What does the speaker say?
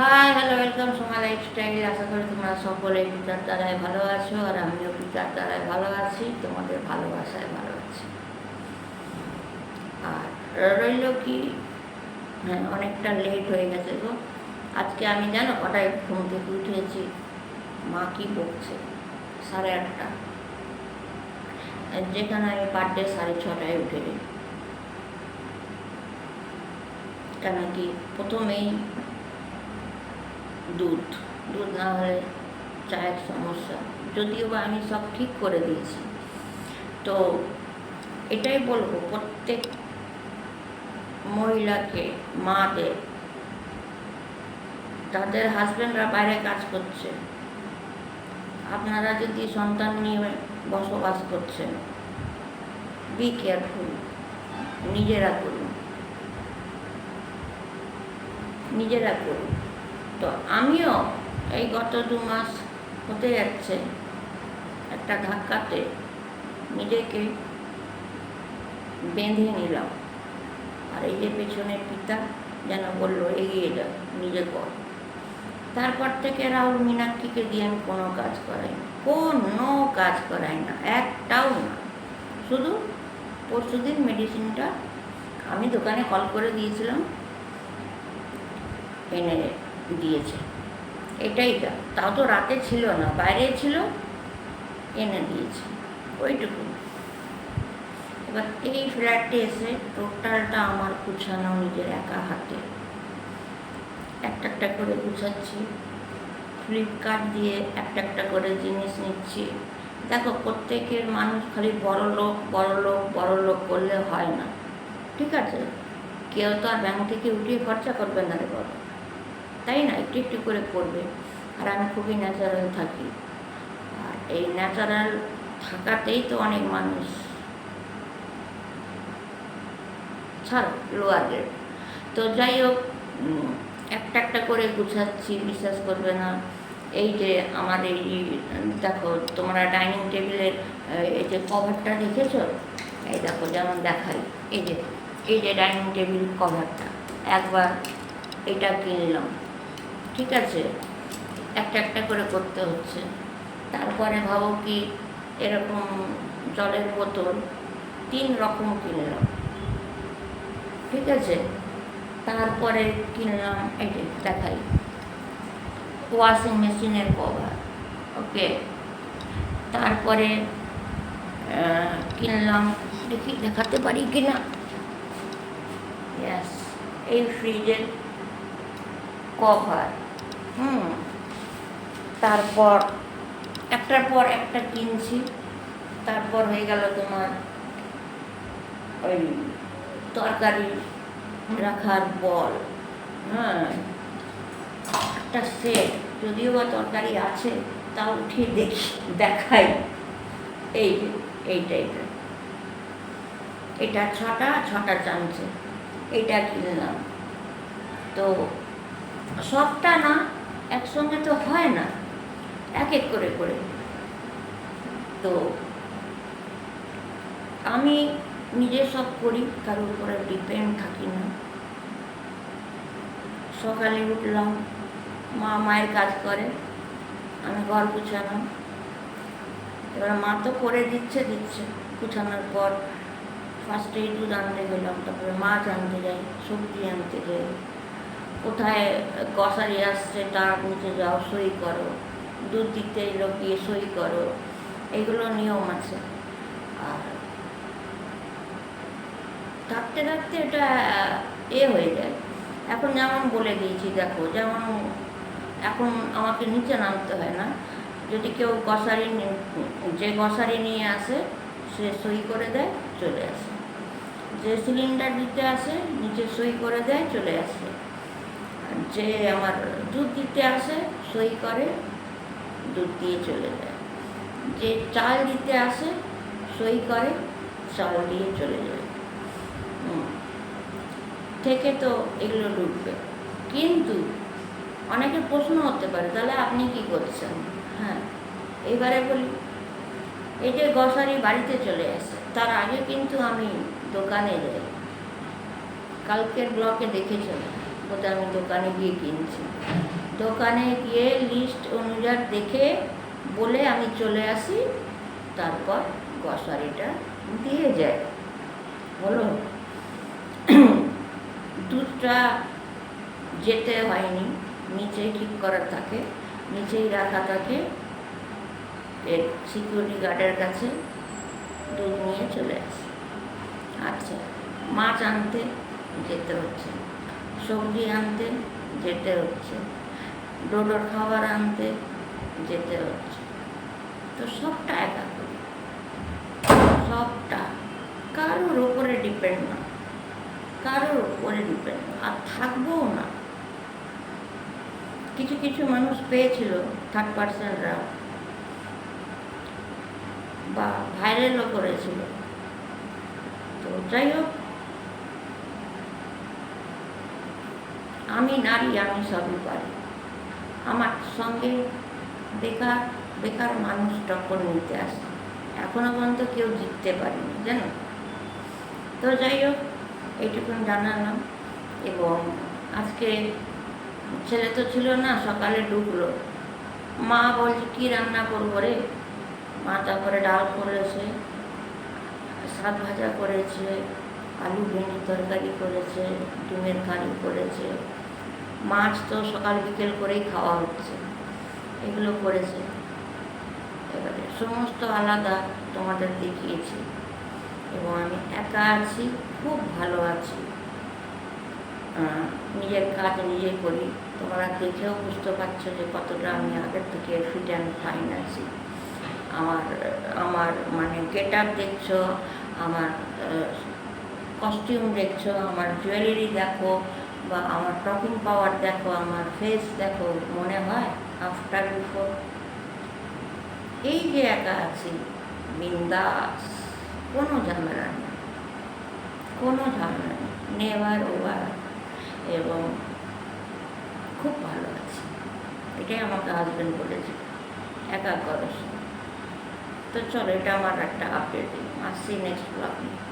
Hi hello welcome Soma lifestyle আশা করি তোমরা সকলে পিতার দ্বারায় ভালো আছো আর আমিও পিতার দ্বারায় ভালো আছি, তোমাদের ভালোবাসায় ভালো আছি। আর রইল কি? হ্যাঁ অনেকটা লেট হয়ে গেছে গো। আজকে আমি জানো কটায় ঘুম থেকে উঠেছি? মা কি বকছে সাড়ে আটটা। যেখানে আমি পার ডে সাড়ে ছটায় উঠে কেন কি? প্রথমেই দুধ দুধ না হলে চায়ের সমস্যা। যদিও বা আমি সব ঠিক করে দিয়েছি। তো এটাই বলব, প্রত্যেক মহিলাকে মাদের তাদের হাজব্যান্ডরা বাইরে কাজ করছে। আপনারা যদি সন্তান নিয়ে বসবাস করছেন বি কেয়ারফুল নিজেরা করুন। নিজেরা করুন। তো আমিও এই গত দু মাস হতে যাচ্ছে। একটা ধাক্কাতে নিজেকে বেঁধে নিলাম। আর এই যে পেছনে পিতা যেন বলল, এগিয়ে যাও নিজে কর। তারপর থেকে রাহুল মীনাক্ষীকে দিয়ে আমি কোনো কাজ করাই না, কোনো কাজ করাই না, একটাও না। শুধু পরশুদিন মেডিসিনটা আমি দোকানে কল করে দিয়েছিলাম, এনে দিয়েছে। এটাই তাও তো রাতে ছিল না, বাইরে ছিল, এনে দিয়েছে। ওইটুকু। এবার এই ফ্ল্যাটে এসে টোটালটা আমার গুছানো নিজের একা হাতে। একটা একটা করে গুছাচ্ছি। ফ্লিপকার্ট দিয়ে একটা একটা করে জিনিস নিচ্ছি। দেখো, প্রত্যেকের মানুষ খালি বড় লোক বড় লোক বড় লোক করলে হয় না। ঠিক আছে? কেউ তো আর ব্যাংক থেকে উঠিয়ে খরচা করবে না রে বাবা। তাই না? একটু একটু করে করবে। আর আমি খুবই ন্যাচারাল থাকি। আর এই ন্যাচারাল থাকাতেই তো অনেক মানুষ ছাড়ো লোয়ার গ্রেড তো যাই হোক একটা একটা করে গুছাচ্ছি, বিশ্বাস করবে না। এই যে আমার এই, দেখো, তোমরা ডাইনিং টেবিলের এই যে কভারটা দেখেছ? এই দেখো, যেমন দেখাই। এই যে এই যে ডাইনিং টেবিল কভারটা একবার এটা কিনলাম। ঠিক আছে, একটা একটা করে করতে হচ্ছে। তারপরে ভাবো কি, এরকম জলের বোতল তিন রকম কিনলাম ঠিক আছে? তারপরে কিনলাম যে দেখাই ওয়াশিং মেশিনের কভার ওকে তারপরে কিনলাম, দেখি, দেখাতে পারি কিনা? ইয়াস এই ফ্রিজের কভার হুম। তারপর একটার পর একটা কিনছি। তারপর হয়ে গেল তোমার ওই তরকারি রাখার বল। হ্যাঁ। একটা সেট যদিও বা তরকারি আছে, তাও উঠিয়ে দেখি, দেখাই। এই এই টাইপের এটা ছটা ছটা চামচে। এটা কিনলাম। তো সবটা না একসঙ্গে তো হয় না, এক এক করে করে। তো আমি নিজে সব করি, কারোর উপরে ডিপেন্ড থাকি না। সকালে উঠলাম, মা মায়ের কাজ করে, আমি ঘর গুছালাম। এবার মা তো করে দিচ্ছে দিচ্ছে। গুছানোর পর ফার্স্টেই দুধ আনতে গেলাম, তারপরে মাছ আনতে যাই, সবজি আনতে যাই। কোথায় কষারি আসছে, তার নিচে যাও, সই করো। দুধ দিতে এলো গিয়ে সই করো। এগুলো নিয়ম আছে। আর থাকতে থাকতে এটা, এ হয়ে যায়। এখন যেমন বলে দিয়েছি, দেখো, যেমন এখন আমাকে নিচে নামতে হয় না। যদি কেউ কষারি যে কষারি নিয়ে আসে, সে সই করে দেয়, চলে আসে। যে সিলিন্ডার দিতে আসে, নিচে সই করে দেয়, চলে আসে। যে আমার দুধ দিতে আসে, সই করে, দুধ দিয়ে চলে যায়। যে চাল দিতে আসে, সই করে চাল দিয়ে চলে যায়। থেকে তো এগুলো ঢুকবে। কিন্তু অনেকে প্রশ্ন হতে পারে, তাহলে আপনি কি করছেন? হ্যাঁ। এবারে বলি, এই যে গসারি বাড়িতে চলে আসে, তার আগে কিন্তু আমি দোকানে যাই। কালকের ব্লকে দেখেছেন? বোধহয় আমি দোকানে গিয়ে কিনছি। দোকানে গিয়ে লিস্ট অনুযায়ী দেখে বলে আমি চলে আসি, তারপর গ্রসারিটা দিয়ে যায়। হলো দুধটা যেতে হয়নি নিচেই ঠিক করা থাকে, নিচেই রাখা থাকে। এর সিকিউরিটি গার্ডের কাছে দুধ নিয়ে চলে আসে। আচ্ছা মাছ আনতে যেতে হচ্ছে। সবজি আনতে যেতে হচ্ছে। ডোডোর খাবার আনতে যেতে হচ্ছে। তো সবটা একা করি। সবটা কারোর ওপরে ডিপেন্ড না। কারোর ওপরে ডিপেন্ড না। আর থাকবোও না। কিছু কিছু মানুষ পেয়েছিল থার্ড পার্সেন্টরা বা ভাইরালও করেছিল। তো যাই হোক আমি নারী আমি সবই পারি। আমার সঙ্গে বেকার বেকার মানুষ টক্কর নিতে আসে। এখনও পর্যন্ত কেউ জিততে পারিনি, জানো? তো যাই হোক, এইটুকুন জানালাম এবং আজকে ছেলে তো ছিল না, সকালে ঢুকলো। মা বলছে, কী রান্না করব রে? মা তারপরে ডাল করেছে, শাক ভাজা করেছে, আলু ভেন্ডি তরকারি করেছে, ডিমের কারি করেছে। মাছ তো সকাল বিকেল করেই খাওয়া হচ্ছে। এগুলো করেছে। এবারে সমস্ত আলাদা তোমাদের দেখিয়েছি। এবং আমি একা আছি, খুব ভালো আছি। নিজের কাজ নিজে করি। তোমরা দেখেও বুঝতে পারছ যে কতটা আমি আগের থেকে ফিট অ্যান্ড ফাইন আছি। আমার আমার মানে গেট আপ দেখছ, আমার কস্টিউম দেখছ, আমার জুয়েলারি দেখো বা আমার টকিং পাওয়ার দেখো, আমার ফেস দেখো, মনে হয় আফটার বিফোর এই যে একা আছি, বিন্দাস, কোনো ঝামেলা নেই। কোনো ঝামেলা নেই। নেভার ওভার এবং খুব ভালো আছি। এটাই আমাকে হাজব্যান্ড বলেছে। একা করো। তো চলো, এটা আমার একটা আপডেট আসছি নেক্সট ব্লগে